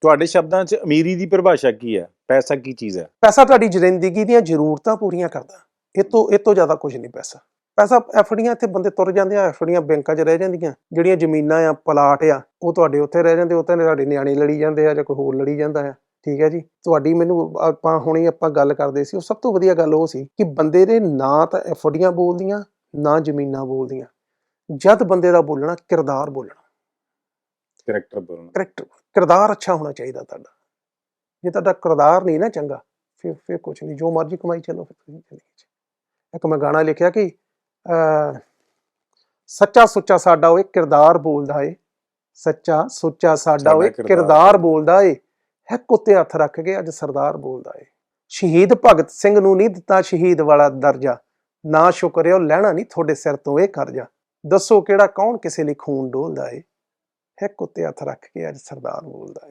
ਤੁਹਾਡੇ ਸ਼ਬਦਾਂ 'ਚ ਅਮੀਰੀ ਦੀ ਪਰਿਭਾਸ਼ਾ ਕੀ ਹੈ? ਪੈਸਾ ਕੀ ਚੀਜ਼ ਹੈ? ਪੈਸਾ ਤੁਹਾਡੀ ਜ਼ਿੰਦਗੀ ਦੀਆਂ ਜ਼ਰੂਰਤਾਂ ਪੂਰੀਆਂ ਕਰਦਾ। ਇਹ ਤੋਂ ਇਹ ਤੋਂ ਜ਼ਿਆਦਾ ਕੁਝ ਨਹੀਂ ਪੈਸਾ। ਪੈਸਾ ਐਫੜੀਆਂ ਇੱਥੇ ਬੰਦੇ ਤੁਰ ਜਾਂਦੇ ਆ ਐਫੜੀਆਂ ਬੈਂਕਾਂ 'ਚ ਰਹਿ ਜਾਂਦੀਆਂ। ਜਿਹੜੀਆਂ ਜ਼ਮੀਨਾਂ ਆ, ਪਲਾਟ ਆ, ਉਹ ਤੁਹਾਡੇ ਉੱਥੇ ਰਹਿ ਜਾਂਦੇ ਉੱਥੇ ਤੁਹਾਡੇ ਨਿਆਣੇ ਲੜੀ ਜਾਂਦੇ ਆ ਜਾਂ ਕੋਈ ਹੋਰ ਲੜੀ ਜਾਂਦਾ ਆ। ਠੀਕ ਹੈ ਜੀ? ਤੁਹਾਡੀ ਮੈਨੂੰ ਆਪਾਂ ਹੁਣੇ ਆਪਾਂ ਗੱਲ ਕਰਦੇ ਸੀ, ਉਹ ਸਭ ਤੋਂ ਵਧੀਆ ਗੱਲ ਉਹ ਸੀ ਕਿ ਬੰਦੇ ਦੇ ਨਾ ਤਾਂ ਐਫਡੀਆਂ ਬੋਲਦੀਆਂ, ਨਾ ਜ਼ਮੀਨਾਂ ਬੋਲਦੀਆਂ। ਜਦ ਬੰਦੇ ਦਾ ਬੋਲਣਾ, ਕਿਰਦਾਰ ਬੋਲਣਾ। ਕਰੈਕਟਰ ਬੋਲਣਾ ਕਰੈਕਟਰ ਕਿਰਦਾਰ ਅੱਛਾ ਹੋਣਾ ਚਾਹੀਦਾ ਤੁਹਾਡਾ। ਜੇ ਤੁਹਾਡਾ ਕਿਰਦਾਰ ਨਹੀਂ ਨਾ ਚੰਗਾ ਫਿਰ ਫਿਰ ਕੁਝ ਨਹੀਂ। ਜੋ ਮਰਜ਼ੀ ਕਮਾਈ ਚੱਲੋ ਫਿਰ ਤੁਸੀਂ ਜ਼ਿੰਦਗੀ 'ਚ ਇੱਕ ਮੈਂ ਗਾਣਾ ਲਿਖਿਆ ਕਿ ਸੱਚਾ ਸੁੱਚਾ ਸਾਡਾ ਓਏ ਕਿਰਦਾਰ ਬੋਲਦਾ ਏ। ਸੱਚਾ ਸੁੱਚਾ ਸਾਡਾ ਕਿਰਦਾਰ। ਕਿਰਦਾਰ ਬੋਲਦਾ ਏ। ਹੱਕ ਉੱਤੇ ਹੱਥ ਰੱਖ ਕੇ ਅੱਜ ਸਰਦਾਰ ਬੋਲਦਾ ਏ। ਸ਼ਹੀਦ ਭਗਤ ਸਿੰਘ ਨੂੰ ਨਹੀਂ ਦਿੱਤਾ ਸ਼ਹੀਦ ਵਾਲਾ ਦਰਜਾ। ਨਾ ਸ਼ੁਕਰਿਓ ਲੈਣਾ ਨਹੀਂ ਤੁਹਾਡੇ ਸਿਰ ਤੋਂ ਇਹ ਕਰਜ਼ਾ। ਦੱਸੋ ਕਿਹੜਾ ਕੌਣ ਕਿਸੇ ਲਈ ਖੂਨ ਡੋਲਦਾ ਏ? ਹੱਕ ਉੱਤੇ ਹੱਥ ਰੱਖ ਕੇ ਅੱਜ ਸਰਦਾਰ ਬੋਲਦਾ ਹੈ।